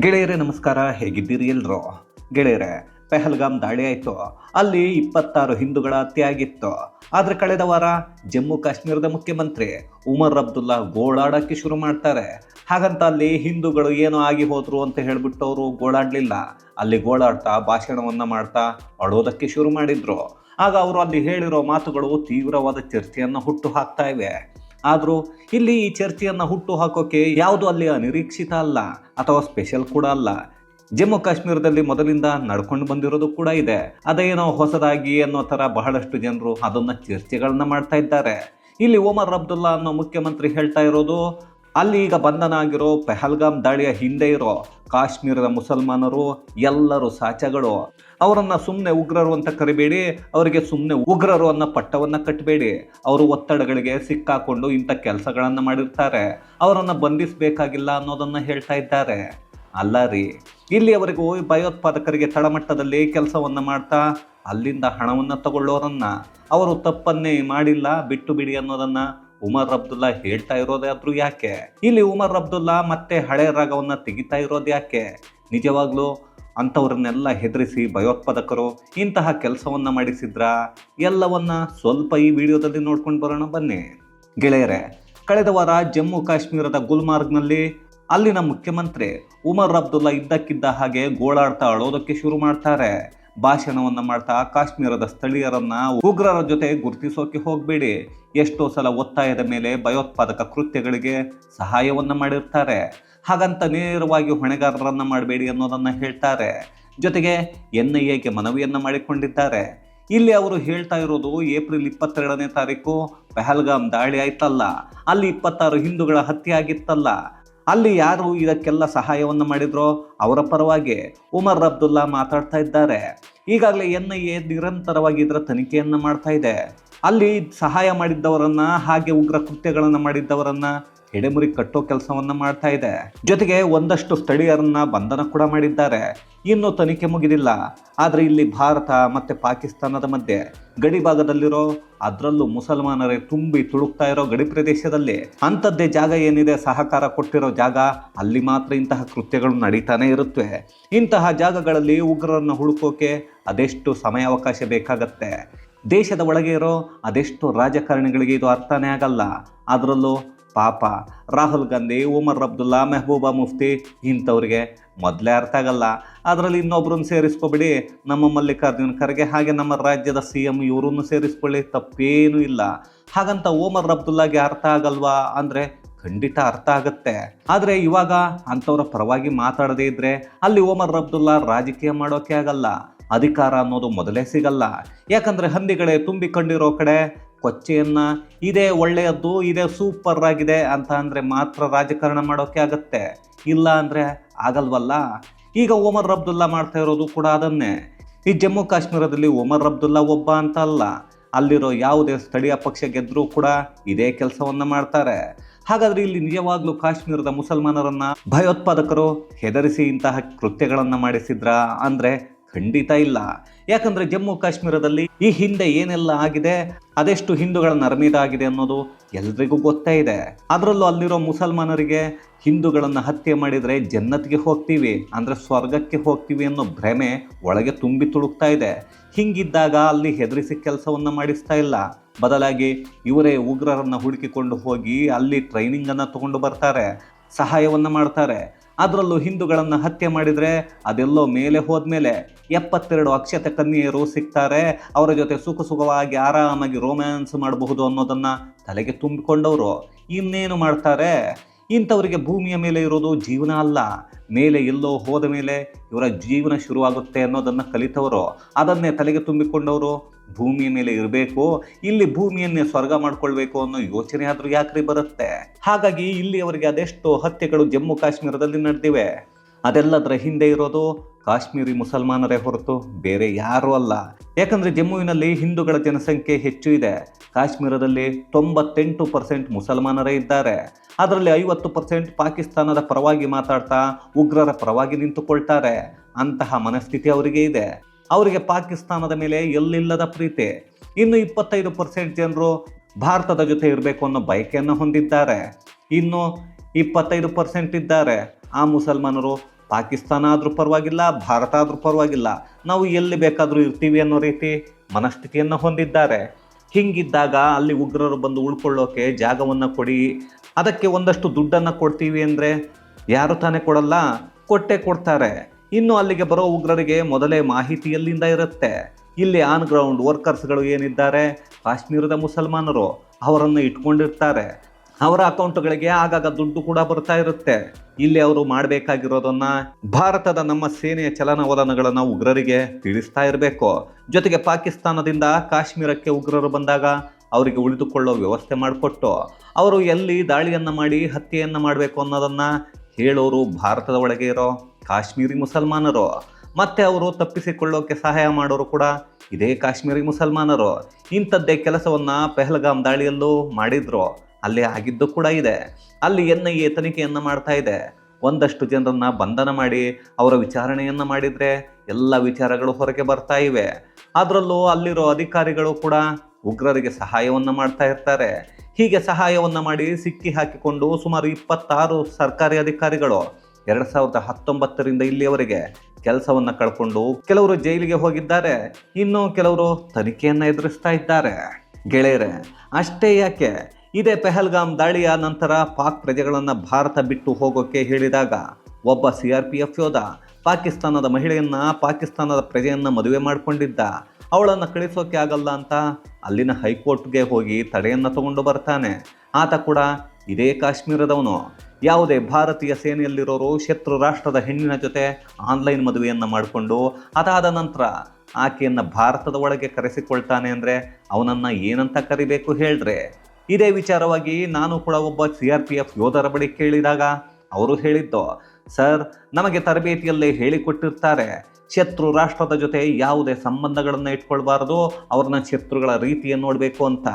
ಗೆಳೆಯರೇ, ನಮಸ್ಕಾರ. ಹೇಗಿದ್ದೀರಿ ಎಲ್ರು? ಗೆಳೆಯರೇ, ಪೆಹಲ್ಗಾಮ್ ದಾಳಿ ಆಯಿತು. ಅಲ್ಲಿ ಇಪ್ಪತ್ತಾರು ಹಿಂದೂಗಳ ಹತ್ಯೆ ಆಗಿತ್ತು. ಆದರೆ ಕಳೆದ ವಾರ ಜಮ್ಮು ಕಾಶ್ಮೀರದ ಮುಖ್ಯಮಂತ್ರಿ ಉಮರ್ ಅಬ್ದುಲ್ಲಾ ಗೋಳಾಡೋಕ್ಕೆ ಶುರು ಮಾಡ್ತಾರೆ. ಹಾಗಂತ ಅಲ್ಲಿ ಹಿಂದೂಗಳು ಏನೋ ಆಗಿ ಹೋದ್ರು ಅಂತ ಹೇಳ್ಬಿಟ್ಟು ಅವರು ಗೋಳಾಡಲಿಲ್ಲ. ಅಲ್ಲಿ ಗೋಳಾಡ್ತಾ ಭಾಷಣವನ್ನ ಮಾಡ್ತಾ ಅಳೋದಕ್ಕೆ ಶುರು ಮಾಡಿದರು. ಆಗ ಅವರು ಅಲ್ಲಿ ಹೇಳಿರೋ ಮಾತುಗಳು ತೀವ್ರವಾದ ಚರ್ಚೆಯನ್ನು ಹುಟ್ಟು ಹಾಕ್ತಾ ಇವೆ. ಆದರೂ ಇಲ್ಲಿ ಈ ಚರ್ಚೆಯನ್ನು ಹುಟ್ಟು ಹಾಕೋಕೆ ಯಾವುದು ಅಲ್ಲಿ ಅನಿರೀಕ್ಷಿತ ಅಲ್ಲ ಅಥವಾ ಸ್ಪೆಷಲ್ ಕೂಡ ಅಲ್ಲ. ಜಮ್ಮು ಕಾಶ್ಮೀರದಲ್ಲಿ ಮೊದಲಿಂದ ನಡ್ಕೊಂಡು ಬಂದಿರೋದು ಕೂಡ ಇದೆ. ಅದೇನೋ ಹೊಸದಾಗಿ ಅನ್ನೋ ಥರ ಬಹಳಷ್ಟು ಜನರು ಅದನ್ನು ಚರ್ಚೆಗಳನ್ನ ಮಾಡ್ತಾ ಇದ್ದಾರೆ. ಇಲ್ಲಿ ಒಮರ್ ಅಬ್ದುಲ್ಲಾ ಅನ್ನೋ ಮುಖ್ಯಮಂತ್ರಿ ಹೇಳ್ತಾ ಇರೋದು, ಅಲ್ಲಿ ಈಗ ಬಂಧನ ಆಗಿರೋ ಪೆಹಲ್ಗಾಮ್ ದಾಳಿಯ ಹಿಂದೆ ಇರೋ ಕಾಶ್ಮೀರದ ಮುಸಲ್ಮಾನರು ಎಲ್ಲರೂ ಸಾಚಗಳು. ಅವರನ್ನು ಸುಮ್ಮನೆ ಉಗ್ರರು ಅಂತ ಕರಿಬೇಡಿ, ಅವರಿಗೆ ಸುಮ್ಮನೆ ಉಗ್ರರು ಅನ್ನೋ ಪಟ್ಟವನ್ನ ಕಟ್ಟಬೇಡಿ ಅವರು ಒತ್ತಡಗಳಿಗೆ ಸಿಕ್ಕಾಕೊಂಡು ಇಂಥ ಕೆಲಸಗಳನ್ನು ಮಾಡಿರ್ತಾರೆ. ಅವರನ್ನು ಬಂಧಿಸಬೇಕಾಗಿಲ್ಲ ಅನ್ನೋದನ್ನ ಹೇಳ್ತಾ ಇದ್ದಾರೆ. ಅಲ್ಲ ರೀ ಇಲ್ಲಿ ಅವರಿಗೂ ಭಯೋತ್ಪಾದಕರಿಗೆ ತಳಮಟ್ಟದಲ್ಲಿ ಕೆಲಸವನ್ನ ಮಾಡ್ತಾ ಅಲ್ಲಿಂದ ಹಣವನ್ನ ತಗೊಳ್ಳೋರನ್ನ. ಅವರು ತಪ್ಪನ್ನೇ ಮಾಡಿಲ್ಲ, ಬಿಟ್ಟು ಬಿಡಿ ಅನ್ನೋದನ್ನ ಉಮರ್ ಅಬ್ದುಲ್ಲಾ ಹೇಳ್ತಾ ಇರೋದಾದ್ರೂ ಯಾಕೆ? ಇಲ್ಲಿ ಉಮರ್ ಅಬ್ದುಲ್ಲಾ ಮತ್ತೆ ಹಳೆ ರಾಗವನ್ನ ತೆಗಿತಾ ಇರೋದು ಯಾಕೆ? ನಿಜವಾಗ್ಲೂ ಅಂಥವ್ರನ್ನೆಲ್ಲ ಹೆದರಿಸಿ ಭಯೋತ್ಪಾದಕರು ಇಂತಹ ಕೆಲಸವನ್ನ ಮಾಡಿಸಿದ್ರ? ಎಲ್ಲವನ್ನ ಸ್ವಲ್ಪ ಈ ವಿಡಿಯೋದಲ್ಲಿ ನೋಡ್ಕೊಂಡು ಬರೋಣ ಬನ್ನಿ. ಗೆಳೆಯರೆ, ಕಳೆದ ವಾರ ಜಮ್ಮು ಕಾಶ್ಮೀರದ ಗುಲ್ಮಾರ್ಗ್ನಲ್ಲಿ ಅಲ್ಲಿನ ಮುಖ್ಯಮಂತ್ರಿ ಉಮರ್ ಅಬ್ದುಲ್ಲಾ ಇದ್ದಕ್ಕಿದ್ದ ಹಾಗೆ ಗೋಳಾಡ್ತಾ ಅಳೋದಕ್ಕೆ ಶುರು ಮಾಡ್ತಾರೆ. ಭಾಷಣವನ್ನ ಮಾಡ್ತಾ ಕಾಶ್ಮೀರದ ಸ್ಥಳೀಯರನ್ನ ಉಗ್ರರ ಜೊತೆ ಗುರುತಿಸೋಕೆ ಹೋಗಬೇಡಿ. ಎಷ್ಟೋ ಸಲ ಒತ್ತಾಯದ ಮೇಲೆ ಭಯೋತ್ಪಾದಕ ಕೃತ್ಯಗಳಿಗೆ ಸಹಾಯವನ್ನು ಮಾಡಿರ್ತಾರೆ. ಹಾಗಂತ ನೇರವಾಗಿ ಹೊಣೆಗಾರರನ್ನ ಮಾಡಬೇಡಿ ಅನ್ನೋದನ್ನ ಹೇಳ್ತಾರೆ. ಜೊತೆಗೆ ಎನ್ ಐ ಎಗೆ ಮನವಿಯನ್ನ ಮಾಡಿಕೊಂಡಿದ್ದಾರೆ. ಇಲ್ಲಿ ಅವರು ಹೇಳ್ತಾ ಇರೋದು ಏಪ್ರಿಲ್ ಇಪ್ಪತ್ತೆರಡನೇ ತಾರೀಕು, ಪೆಹಲ್ಗಾಮ್ ದಾಳಿ ಆಯ್ತಲ್ಲ. ಅಲ್ಲಿ ಇಪ್ಪತ್ತಾರು ಹಿಂದೂಗಳ ಹತ್ಯೆ ಆಗಿತ್ತಲ್ಲ. ಅಲ್ಲಿ ಯಾರು ಇದಕ್ಕೆಲ್ಲ ಸಹಾಯವನ್ನು ಮಾಡಿದ್ರೋ ಅವರ ಪರವಾಗಿ ಉಮರ್ ಅಬ್ದುಲ್ಲಾ ಮಾತಾಡ್ತಾ ಇದ್ದಾರೆ. ಈಗಾಗಲೇ ಎನ್ ಐ ಎ ನಿರಂತರವಾಗಿ ಇದರ ತನಿಖೆಯನ್ನು ಮಾಡ್ತಾ ಇದೆ. ಅಲ್ಲಿ ಸಹಾಯ ಮಾಡಿದ್ದವರನ್ನ ಹಾಗೆ ಉಗ್ರ ಕೃತ್ಯಗಳನ್ನು ಮಾಡಿದ್ದವರನ್ನ ಎಡೆಮುರಿ ಕಟ್ಟೋ ಕೆಲಸವನ್ನ ಮಾಡ್ತಾ ಇದೆ. ಜೊತೆಗೆ ಒಂದಷ್ಟು ಸ್ಥಳೀಯರನ್ನ ಬಂಧನ ಕೂಡ ಮಾಡಿದ್ದಾರೆ. ಇನ್ನು ತನಿಖೆ ಮುಗಿದಿಲ್ಲ. ಆದರೆ ಇಲ್ಲಿ ಭಾರತ ಮತ್ತೆ ಪಾಕಿಸ್ತಾನದ ಮಧ್ಯೆ ಗಡಿ ಭಾಗದಲ್ಲಿರೋ ಅದರಲ್ಲೂ ಮುಸಲ್ಮಾನರೇ ತುಂಬಿ ತುಳುಕ್ತಾ ಇರೋ ಗಡಿ ಪ್ರದೇಶದಲ್ಲಿ ಅಂಥದ್ದೇ ಜಾಗ ಏನಿದೆ, ಸಹಕಾರ ಕೊಟ್ಟಿರೋ ಜಾಗ, ಅಲ್ಲಿ ಮಾತ್ರ ಇಂತಹ ಕೃತ್ಯಗಳು ನಡೀತಾನೆ ಇರುತ್ತವೆ ಇಂತಹ ಜಾಗಗಳಲ್ಲಿ ಉಗ್ರರನ್ನು ಹುಡುಕೋಕೆ ಅದೆಷ್ಟು ಸಮಯಾವಕಾಶ ಬೇಕಾಗತ್ತೆ? ದೇಶದ ಒಳಗೆ ಇರೋ ಅದೆಷ್ಟು ರಾಜಕಾರಣಿಗಳಿಗೆ ಇದು ಅರ್ಥನೇ ಆಗಲ್ಲ. ಅದರಲ್ಲೂ ಪಾಪ ರಾಹುಲ್ ಗಾಂಧಿ, ಉಮರ್ ಅಬ್ದುಲ್ಲಾ, ಮೆಹಬೂಬಾ ಮುಫ್ತಿ ಇಂಥವ್ರಿಗೆ ಮೊದಲೇ ಅರ್ಥ ಆಗಲ್ಲ. ಅದರಲ್ಲಿ ಇನ್ನೊಬ್ರನ್ನ ಸೇರಿಸ್ಕೊಬಿಡಿ. ನಮ್ಮ ಮಲ್ಲಿಕಾರ್ಜುನ ಖರ್ಗೆ ಹಾಗೆ ನಮ್ಮ ರಾಜ್ಯದ ಸಿ ಎಂ ಇವರನ್ನು ಸೇರಿಸ್ಕೊಳ್ಳಿ, ತಪ್ಪೇನೂ ಇಲ್ಲ. ಹಾಗಂತ ಓಮರ್ ಅಬ್ದುಲ್ಲಾಗೆ ಅರ್ಥ ಆಗಲ್ವಾ? ಅಂದರೆ ಖಂಡಿತ ಅರ್ಥ ಆಗುತ್ತೆ. ಆದರೆ ಇವಾಗ ಅಂಥವ್ರ ಪರವಾಗಿ ಮಾತಾಡದೇ ಇದ್ರೆ ಅಲ್ಲಿ ಓಮರ್ ಅಬ್ದುಲ್ಲಾ ರಾಜಕೀಯ ಮಾಡೋಕೆ ಆಗಲ್ಲ. ಅಧಿಕಾರ ಅನ್ನೋದು ಮೊದಲೇ ಸಿಗಲ್ಲ. ಯಾಕಂದರೆ ಹಂದಿಗಳೇ ತುಂಬಿಕೊಂಡಿರೋ ಕಡೆ ಕೊಚ್ಚೆಯನ್ನ ಇದೇ ಒಳ್ಳೆಯದ್ದು, ಇದೇ ಸೂಪರ್ ಆಗಿದೆ ಅಂತ ಅಂದರೆ ಮಾತ್ರ ರಾಜಕಾರಣ ಮಾಡೋಕೆ ಆಗತ್ತೆ. ಇಲ್ಲ ಅಂದ್ರೆ ಆಗಲ್ವಲ್ಲ? ಈಗ ಒಮರ್ ಅಬ್ದುಲ್ಲಾ ಮಾಡ್ತಾ ಇರೋದು ಕೂಡ ಅದನ್ನೇ. ಈ ಜಮ್ಮು ಕಾಶ್ಮೀರದಲ್ಲಿ ಒಮರ್ ಅಬ್ದುಲ್ಲಾ ಒಬ್ಬ ಅಂತ ಅಲ್ಲ. ಅಲ್ಲಿರೋ ಯಾವುದೇ ಸ್ಥಳೀಯ ಪಕ್ಷ ಗೆದ್ರೂ ಕೂಡ ಇದೇ ಕೆಲಸವನ್ನ ಮಾಡ್ತಾರೆ. ಹಾಗಾದ್ರೆ ಇಲ್ಲಿ ನಿಜವಾಗ್ಲೂ ಕಾಶ್ಮೀರದ ಮುಸಲ್ಮಾನರನ್ನ ಭಯೋತ್ಪಾದಕರು ಹೆದರಿಸಿ ಇಂತಹ ಕೃತ್ಯಗಳನ್ನ ಮಾಡಿಸಿದ್ರ? ಅಂದ್ರೆ ಖಂಡಿತ ಇಲ್ಲ. ಯಾಕಂದ್ರೆ ಜಮ್ಮು ಕಾಶ್ಮೀರದಲ್ಲಿ ಈ ಹಿಂದೆ ಏನೆಲ್ಲ ಆಗಿದೆ, ಅದೆಷ್ಟು ಹಿಂದೂಗಳ ನರ್ಮಿದಾಗಿದೆ ಅನ್ನೋದು ಎಲ್ರಿಗೂ ಗೊತ್ತೇ ಇದೆ. ಅದರಲ್ಲೂ ಅಲ್ಲಿರೋ ಮುಸಲ್ಮಾನರಿಗೆ ಹಿಂದೂಗಳನ್ನು ಹತ್ಯೆ ಮಾಡಿದರೆ ಜನ್ನತ್ಗೆ ಹೋಗ್ತೀವಿ, ಅಂದ್ರೆ ಸ್ವರ್ಗಕ್ಕೆ ಹೋಗ್ತೀವಿ ಅನ್ನೋ ಭ್ರಮೆ ಒಳಗೆ ತುಂಬಿ ತುಳುಕ್ತಾ ಇದೆ. ಹಿಂಗಿದ್ದಾಗ ಅಲ್ಲಿ ಹೆದರಿಸಿ ಕೆಲಸವನ್ನ ಮಾಡಿಸ್ತಾ ಇಲ್ಲ. ಬದಲಾಗಿ ಇವರೇ ಉಗ್ರರನ್ನ ಹುಡುಕಿಕೊಂಡು ಹೋಗಿ ಅಲ್ಲಿ ಟ್ರೈನಿಂಗ್ ಅನ್ನ ತಗೊಂಡು ಬರ್ತಾರೆ, ಸಹಾಯವನ್ನ ಮಾಡ್ತಾರೆ. ಅದರಲ್ಲೂ ಹಿಂದೂಗಳನ್ನು ಹತ್ಯೆ ಮಾಡಿದರೆ ಅದೆಲ್ಲೋ ಮೇಲೆ ಹೋದ್ಮೇಲೆ ಎಪ್ಪತ್ತೆರಡು ಅಕ್ಷತ ಕನ್ಯೆಯರು ಸಿಗ್ತಾರೆ. ಅವರ ಜೊತೆ ಸುಖ ಸುಖವಾಗಿ ಆರಾಮಾಗಿ ರೋಮ್ಯಾನ್ಸ್ ಮಾಡಬಹುದು ಅನ್ನೋದನ್ನು ತಲೆಗೆ ತುಂಬಿಕೊಂಡವರು. ಇನ್ನೇನು ಮಾಡ್ತಾರೆ? ಇಂಥವರಿಗೆ ಭೂಮಿಯ ಮೇಲೆ ಇರೋದು ಜೀವನ ಅಲ್ಲ. ಮೇಲೆ ಎಲ್ಲೋ ಹೋದ ಮೇಲೆ ಇವರ ಜೀವನ ಶುರುವಾಗುತ್ತೆ ಅನ್ನೋದನ್ನು ಕಲಿತವರು. ಅದನ್ನೇ ತಲೆಗೆ ತುಂಬಿಕೊಂಡವರು ಭೂಮಿಯ ಮೇಲೆ ಇರಬೇಕು, ಇಲ್ಲಿ ಭೂಮಿಯನ್ನೇ ಸ್ವರ್ಗ ಮಾಡ್ಕೊಳ್ಬೇಕು ಅನ್ನೋ ಯೋಚನೆ ಆದರೂ ಯಾಕ್ರಿ ಬರುತ್ತೆ? ಹಾಗಾಗಿ ಇಲ್ಲಿ ಅವರಿಗೆ ಅದೆಷ್ಟೋ ಹತ್ಯೆಗಳು ಜಮ್ಮು ಕಾಶ್ಮೀರದಲ್ಲಿ ನಡೆದಿವೆ. ಅದೆಲ್ಲದರ ಹಿಂದೆ ಇರೋದು ಕಾಶ್ಮೀರಿ ಮುಸಲ್ಮಾನರೇ ಹೊರತು ಬೇರೆ ಯಾರೂ ಅಲ್ಲ. ಯಾಕಂದರೆ ಜಮ್ಮುವಿನಲ್ಲಿ ಹಿಂದೂಗಳ ಜನಸಂಖ್ಯೆ ಹೆಚ್ಚು ಇದೆ. ಕಾಶ್ಮೀರದಲ್ಲಿ ತೊಂಬತ್ತೆಂಟು ಪರ್ಸೆಂಟ್ ಮುಸಲ್ಮಾನರೇ ಇದ್ದಾರೆ. ಅದರಲ್ಲಿ ಐವತ್ತು ಪರ್ಸೆಂಟ್ ಪಾಕಿಸ್ತಾನದ ಪರವಾಗಿ ಮಾತಾಡ್ತಾ ಉಗ್ರರ ಪರವಾಗಿ ನಿಂತುಕೊಳ್ತಾರೆ. ಅಂತಹ ಮನಸ್ಥಿತಿ ಅವರಿಗೆ ಇದೆ. ಅವರಿಗೆ ಪಾಕಿಸ್ತಾನದ ಮೇಲೆ ಎಲ್ಲಿಲ್ಲದ ಪ್ರೀತಿ. ಇನ್ನು ಇಪ್ಪತ್ತೈದು ಪರ್ಸೆಂಟ್ ಜನರು ಭಾರತದ ಜೊತೆ ಇರಬೇಕು ಅನ್ನೋ ಬಯಕೆಯನ್ನು ಹೊಂದಿದ್ದಾರೆ. ಇನ್ನು ಇಪ್ಪತ್ತೈದು ಪರ್ಸೆಂಟ್ ಇದ್ದಾರೆ. ಆ ಮುಸಲ್ಮಾನರು ಪಾಕಿಸ್ತಾನ ಆದರೂ ಪರವಾಗಿಲ್ಲ, ಭಾರತ ಆದರೂ ಪರವಾಗಿಲ್ಲ, ನಾವು ಎಲ್ಲಿ ಬೇಕಾದರೂ ಇರ್ತೀವಿ ಅನ್ನೋ ರೀತಿ ಮನಸ್ಥಿತಿಯನ್ನು ಹೊಂದಿದ್ದಾರೆ. ಹಿಂಗಿದ್ದಾಗ ಅಲ್ಲಿ ಉಗ್ರರು ಬಂದು ಉಳ್ಕೊಳ್ಳೋಕೆ ಜಾಗವನ್ನು ಕೊಡಿ, ಅದಕ್ಕೆ ಒಂದಷ್ಟು ದುಡ್ಡನ್ನು ಕೊಡ್ತೀವಿ ಅಂದರೆ ಯಾರು ತಾನೇ ಕೊಡಲ್ಲ, ಕೊಟ್ಟೆ ಕೊಡ್ತಾರೆ. ಇನ್ನು ಅಲ್ಲಿಗೆ ಬರೋ ಉಗ್ರರಿಗೆ ಮೊದಲೇ ಮಾಹಿತಿ ಎಲ್ಲಿಂದ ಇರುತ್ತೆ? ಇಲ್ಲಿ ಆನ್ ಗ್ರೌಂಡ್ ವರ್ಕರ್ಸ್ಗಳು ಏನಿದ್ದಾರೆ? ಕಾಶ್ಮೀರದ ಮುಸಲ್ಮಾನರು ಅವರನ್ನು ಇಟ್ಕೊಂಡಿರ್ತಾರೆ. ಅವರ ಅಕೌಂಟ್ಗಳಿಗೆ ಆಗಾಗ ದುಡ್ಡು ಕೂಡ ಬರ್ತಾ ಇರುತ್ತೆ. ಇಲ್ಲಿ ಅವರು ಮಾಡಬೇಕಾಗಿರೋದನ್ನ ಭಾರತದ ನಮ್ಮ ಸೇನೆಯ ಚಲನವಲನಗಳನ್ನು ಉಗ್ರರಿಗೆ ತಿಳಿಸ್ತಾ ಇರಬೇಕು. ಜೊತೆಗೆ ಪಾಕಿಸ್ತಾನದಿಂದ ಕಾಶ್ಮೀರಕ್ಕೆ ಉಗ್ರರು ಬಂದಾಗ ಅವರಿಗೆ ಉಳಿದುಕೊಳ್ಳೋ ವ್ಯವಸ್ಥೆ ಮಾಡಿಕೊಟ್ಟು ಅವರು ಎಲ್ಲಿ ದಾಳಿಯನ್ನು ಮಾಡಿ ಹತ್ಯೆಯನ್ನು ಮಾಡಬೇಕು ಅನ್ನೋದನ್ನ ಹೇಳೋರು ಭಾರತದ ಒಳಗೆ ಇರೋ ಕಾಶ್ಮೀರಿ ಮುಸಲ್ಮಾನರು. ಮತ್ತೆ ಅವರು ತಪ್ಪಿಸಿಕೊಳ್ಳೋಕೆ ಸಹಾಯ ಮಾಡೋರು ಕೂಡ ಇದೇ ಕಾಶ್ಮೀರಿ ಮುಸಲ್ಮಾನರು. ಇಂಥದ್ದೇ ಕೆಲಸವನ್ನ ಪೆಹಲ್ಗಾಮ್ ದಾಳಿಯಲ್ಲೂ ಮಾಡಿದ್ರು. ಅಲ್ಲಿ ಆಗಿದ್ದು ಕೂಡ ಇದೆ. ಅಲ್ಲಿ ಎನ್ ಐ ಎ ತನಿಖೆಯನ್ನು ಮಾಡ್ತಾ ಇದೆ. ಒಂದಷ್ಟು ಜನರನ್ನು ಬಂಧನ ಮಾಡಿ ಅವರ ವಿಚಾರಣೆಯನ್ನು ಮಾಡಿದರೆ ಎಲ್ಲ ವಿಚಾರಗಳು ಹೊರಗೆ ಬರ್ತಾ ಇವೆ. ಅದರಲ್ಲೂ ಅಲ್ಲಿರೋ ಅಧಿಕಾರಿಗಳು ಕೂಡ ಉಗ್ರರಿಗೆ ಸಹಾಯವನ್ನು ಮಾಡ್ತಾ ಇರ್ತಾರೆ. ಹೀಗೆ ಸಹಾಯವನ್ನು ಮಾಡಿ ಸಿಕ್ಕಿ ಹಾಕಿಕೊಂಡು ಸುಮಾರು ಇಪ್ಪತ್ತಾರು ಸರ್ಕಾರಿ ಅಧಿಕಾರಿಗಳು ಎರಡು ಸಾವಿರದ ಹತ್ತೊಂಬತ್ತರಿಂದ ಇಲ್ಲಿಯವರೆಗೆ ಕೆಲಸವನ್ನು ಕಳ್ಕೊಂಡು ಕೆಲವರು ಜೈಲಿಗೆ ಹೋಗಿದ್ದಾರೆ. ಇನ್ನು ಕೆಲವರು ತನಿಖೆಯನ್ನು ಎದುರಿಸ್ತಾ ಇದ್ದಾರೆ. ಗೆಳೆಯರೆ, ಅಷ್ಟೇ ಯಾಕೆ? ಇದೇ ಪೆಹಲ್ಗಾಮ್ ದಾಳಿಯ ನಂತರ ಪಾಕ್ ಪ್ರಜೆಗಳನ್ನು ಭಾರತ ಬಿಟ್ಟು ಹೋಗೋಕ್ಕೆ ಹೇಳಿದಾಗ ಒಬ್ಬ ಸಿ ಆರ್ ಪಿ ಎಫ್ ಯೋಧ ಪಾಕಿಸ್ತಾನದ ಮಹಿಳೆಯನ್ನ ಪಾಕಿಸ್ತಾನದ ಪ್ರಜೆಯನ್ನ ಮದುವೆ ಮಾಡಿಕೊಂಡಿದ್ದ. ಅವಳನ್ನು ಕಳಿಸೋಕೆ ಆಗಲ್ಲ ಅಂತ ಅಲ್ಲಿನ ಹೈಕೋರ್ಟ್ಗೆ ಹೋಗಿ ತಡೆಯನ್ನು ತಗೊಂಡು ಬರ್ತಾನೆ. ಆತ ಕೂಡ ಇದೇ ಕಾಶ್ಮೀರದವನು. ಯಾವುದೇ ಭಾರತೀಯ ಸೇನೆಯಲ್ಲಿರೋರು ಶತ್ರು ರಾಷ್ಟ್ರದ ಹೆಣ್ಣಿನ ಜೊತೆ ಆನ್ಲೈನ್ ಮದುವೆಯನ್ನು ಮಾಡಿಕೊಂಡು ಅದಾದ ನಂತರ ಆಕೆಯನ್ನು ಭಾರತದ ಒಳಗೆ ಕರೆಸಿಕೊಳ್ತಾನೆ ಅಂದರೆ ಅವನನ್ನು ಏನಂತ ಕರಿಬೇಕು ಹೇಳ್ರೆ ಇದೇ ವಿಚಾರವಾಗಿ ನಾನು ಕೂಡ ಒಬ್ಬ ಸಿ ಆರ್ ಪಿ ಎಫ್ ಯೋಧರ ಬಳಿ ಕೇಳಿದಾಗ ಅವರು ಹೇಳಿದ್ದು, ಸರ್, ನಮಗೆ ತರಬೇತಿಯಲ್ಲೇ ಹೇಳಿಕೊಟ್ಟಿರ್ತಾರೆ. ಶತ್ರು ರಾಷ್ಟ್ರದ ಜೊತೆ ಯಾವುದೇ ಸಂಬಂಧಗಳನ್ನು ಇಟ್ಕೊಳ್ಬಾರ್ದು. ಅವ್ರನ್ನ ಶತ್ರುಗಳ ರೀತಿಯನ್ನು ನೋಡಬೇಕು ಅಂತ.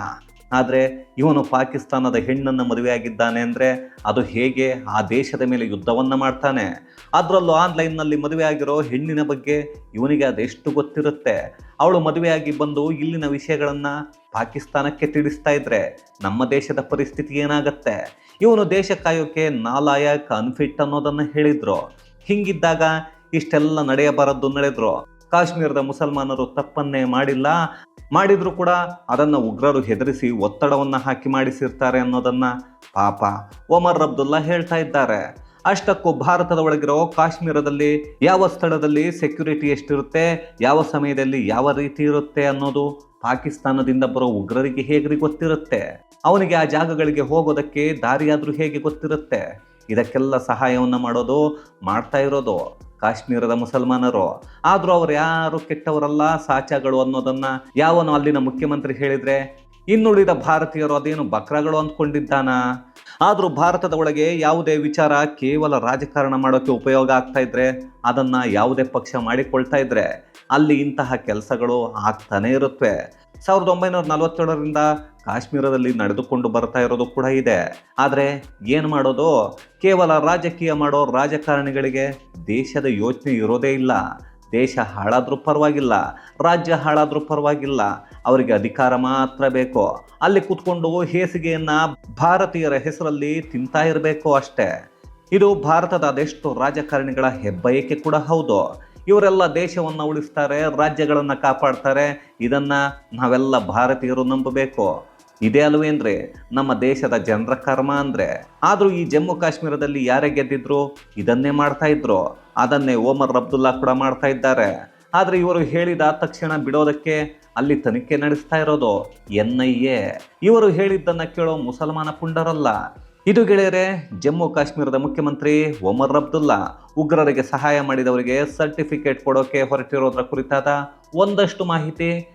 ಆದರೆ ಇವನು ಪಾಕಿಸ್ತಾನದ ಹೆಣ್ಣನ್ನು ಮದುವೆಯಾಗಿದ್ದಾನೆ ಅಂದರೆ ಅದು ಹೇಗೆ? ಆ ದೇಶದ ಮೇಲೆ ಯುದ್ಧವನ್ನು ಮಾಡ್ತಾನೆ. ಅದರಲ್ಲೂ ಆನ್ಲೈನ್ನಲ್ಲಿ ಮದುವೆ ಆಗಿರೋ ಹೆಣ್ಣಿನ ಬಗ್ಗೆ ಇವನಿಗೆ ಅದೆಷ್ಟು ಗೊತ್ತಿರುತ್ತೆ? ಅವಳು ಮದುವೆಯಾಗಿ ಬಂದು ಇಲ್ಲಿನ ವಿಷಯಗಳನ್ನು ಪಾಕಿಸ್ತಾನಕ್ಕೆ ತಿಳಿಸ್ತಾ ಇದ್ರೆ ನಮ್ಮ ದೇಶದ ಪರಿಸ್ಥಿತಿ ಏನಾಗತ್ತೆ? ಇವನು ದೇಶ ಕಾಯೋಕೆ ನಾಲಾಯಕ್ ಅನ್ಫಿಟ್ ಅನ್ನೋದನ್ನು ಹೇಳಿದ್ರು. ಹಿಂಗಿದ್ದಾಗ ಇಷ್ಟೆಲ್ಲ ನಡೆಯಬಾರದ್ದು ನಡೆದ್ರು. ಕಾಶ್ಮೀರದ ಮುಸಲ್ಮಾನರು ತಪ್ಪನ್ನೇ ಮಾಡಿಲ್ಲ. ಮಾಡಿದರೂ ಕೂಡ ಅದನ್ನು ಉಗ್ರರು ಹೆದರಿಸಿ ಒತ್ತಡವನ್ನು ಹಾಕಿ ಮಾಡಿಸಿರ್ತಾರೆ ಅನ್ನೋದನ್ನ ಪಾಪ ಒಮರ್ ಅಬ್ದುಲ್ಲಾ ಹೇಳ್ತಾ ಇದ್ದಾರೆ. ಅಷ್ಟಕ್ಕೂ ಭಾರತದ ಒಳಗಿರೋ ಕಾಶ್ಮೀರದಲ್ಲಿ ಯಾವ ಸ್ಥಳದಲ್ಲಿ ಸೆಕ್ಯುರಿಟಿ ಎಷ್ಟಿರುತ್ತೆ, ಯಾವ ಸಮಯದಲ್ಲಿ ಯಾವ ರೀತಿ ಇರುತ್ತೆ ಅನ್ನೋದು ಪಾಕಿಸ್ತಾನದಿಂದ ಬರೋ ಉಗ್ರರಿಗೆ ಹೇಗ್ರಿ ಗೊತ್ತಿರುತ್ತೆ? ಅವನಿಗೆ ಆ ಜಾಗಗಳಿಗೆ ಹೋಗೋದಕ್ಕೆ ದಾರಿಯಾದರೂ ಹೇಗೆ ಗೊತ್ತಿರುತ್ತೆ? ಇದಕ್ಕೆಲ್ಲ ಸಹಾಯವನ್ನು ಮಾಡೋದು, ಮಾಡ್ತಾ ಇರೋದು. ಕಾಶ್ಮೀರದ ಮುಸಲ್ಮಾನರು. ಆದರೂ ಅವರು ಯಾರು ಕೆಟ್ಟವರಲ್ಲ ಸಾಚಾಗಳು ಅನ್ನೋದನ್ನು ಯಾವನು ಅಲ್ಲಿನ ಮುಖ್ಯಮಂತ್ರಿ ಹೇಳಿದ್ರೆ, ಇನ್ನುಳಿದ ಭಾರತೀಯರು ಅದೇನು ಬಕ್ರಗಳು ಅಂದ್ಕೊಂಡಿದ್ದಾನ? ಆದರೂ ಭಾರತದ ಒಳಗೆ ಯಾವುದೇ ವಿಚಾರ ಕೇವಲ ರಾಜಕಾರಣ ಮಾಡೋಕೆ ಉಪಯೋಗ ಆಗ್ತಾ ಇದ್ರೆ, ಅದನ್ನ ಯಾವುದೇ ಪಕ್ಷ ಮಾಡಿಕೊಳ್ತಾ ಇದ್ರೆ, ಅಲ್ಲಿ ಇಂತಹ ಕೆಲಸಗಳು ಆಗ್ತಾನೇ ಇರುತ್ತವೆ ಸಾವಿರದ ಒಂಬೈನೂರ ನಲವತ್ತೇಳರಿಂದ ಕಾಶ್ಮೀರದಲ್ಲಿ ನಡೆದುಕೊಂಡು ಬರ್ತಾ ಇರೋದು ಕೂಡ ಇದೆ. ಆದರೆ ಏನು ಮಾಡೋದು? ಕೇವಲ ರಾಜಕೀಯ ಮಾಡೋ ರಾಜಕಾರಣಿಗಳಿಗೆ ದೇಶದ ಯೋಚನೆ ಇರೋದೇ ಇಲ್ಲ. ದೇಶ ಹಾಳಾದರೂ ಪರವಾಗಿಲ್ಲ. ರಾಜ್ಯ ಹಾಳಾದರೂ ಪರವಾಗಿಲ್ಲ. ಅವರಿಗೆ ಅಧಿಕಾರ ಮಾತ್ರ ಬೇಕು. ಅಲ್ಲಿ ಕೂತ್ಕೊಂಡು ಹೇಸಿಗೆಯನ್ನ ಭಾರತೀಯರ ಹೆಸರಲ್ಲಿ ತಿಂತಾ ಇರಬೇಕು ಅಷ್ಟೇ. ಇದು ಭಾರತದ ಅದೆಷ್ಟು ರಾಜಕಾರಣಿಗಳ ಹೆಬ್ಬಯಕೆ ಕೂಡ ಹೌದು. ಇವರೆಲ್ಲ ದೇಶವನ್ನು ಉಳಿಸ್ತಾರೆ, ರಾಜ್ಯಗಳನ್ನು ಕಾಪಾಡ್ತಾರೆ. ಇದನ್ನು ನಾವೆಲ್ಲ ಭಾರತೀಯರು ನಂಬಬೇಕು. ಇದೇ ಅಲ್ವೇನ್ರಿ ನಮ್ಮ ದೇಶದ ಜನರ ಕರ್ಮ ಅಂದ್ರೆ. ಆದ್ರೂ ಈ ಜಮ್ಮು ಕಾಶ್ಮೀರದಲ್ಲಿ ಯಾರೇ ಗೆದ್ದಿದ್ರು ಇದನ್ನೇ ಮಾಡ್ತಾ ಇದ್ರು. ಅದನ್ನೇ ಓಮರ್ ಅಬ್ದುಲ್ಲಾ ಕೂಡ ಮಾಡ್ತಾ ಇದ್ದಾರೆ. ಆದ್ರೆ ಇವರು ಹೇಳಿದ ತಕ್ಷಣ ಬಿಡೋದಕ್ಕೆ ಅಲ್ಲಿ ತನಿಖೆ ನಡೆಸ್ತಾ ಇರೋದು ಎನ್ ಐ ಎ. ಇವರು ಹೇಳಿದ್ದನ್ನ ಕೇಳೋ ಮುಸಲ್ಮಾನ ಪುಂಡರಲ್ಲ. ಇದು ಗೆಳೆಯರೆ, ಜಮ್ಮು ಕಾಶ್ಮೀರದ ಮುಖ್ಯಮಂತ್ರಿ ಒಮರ್ ಅಬ್ದುಲ್ಲಾ ಉಗ್ರರಿಗೆ ಸಹಾಯ ಮಾಡಿದವರಿಗೆ ಸರ್ಟಿಫಿಕೇಟ್ ಕೊಡೋಕೆ ಹೊರಟಿರೋದ್ರ ಕುರಿತಾದ ಒಂದಷ್ಟು ಮಾಹಿತಿ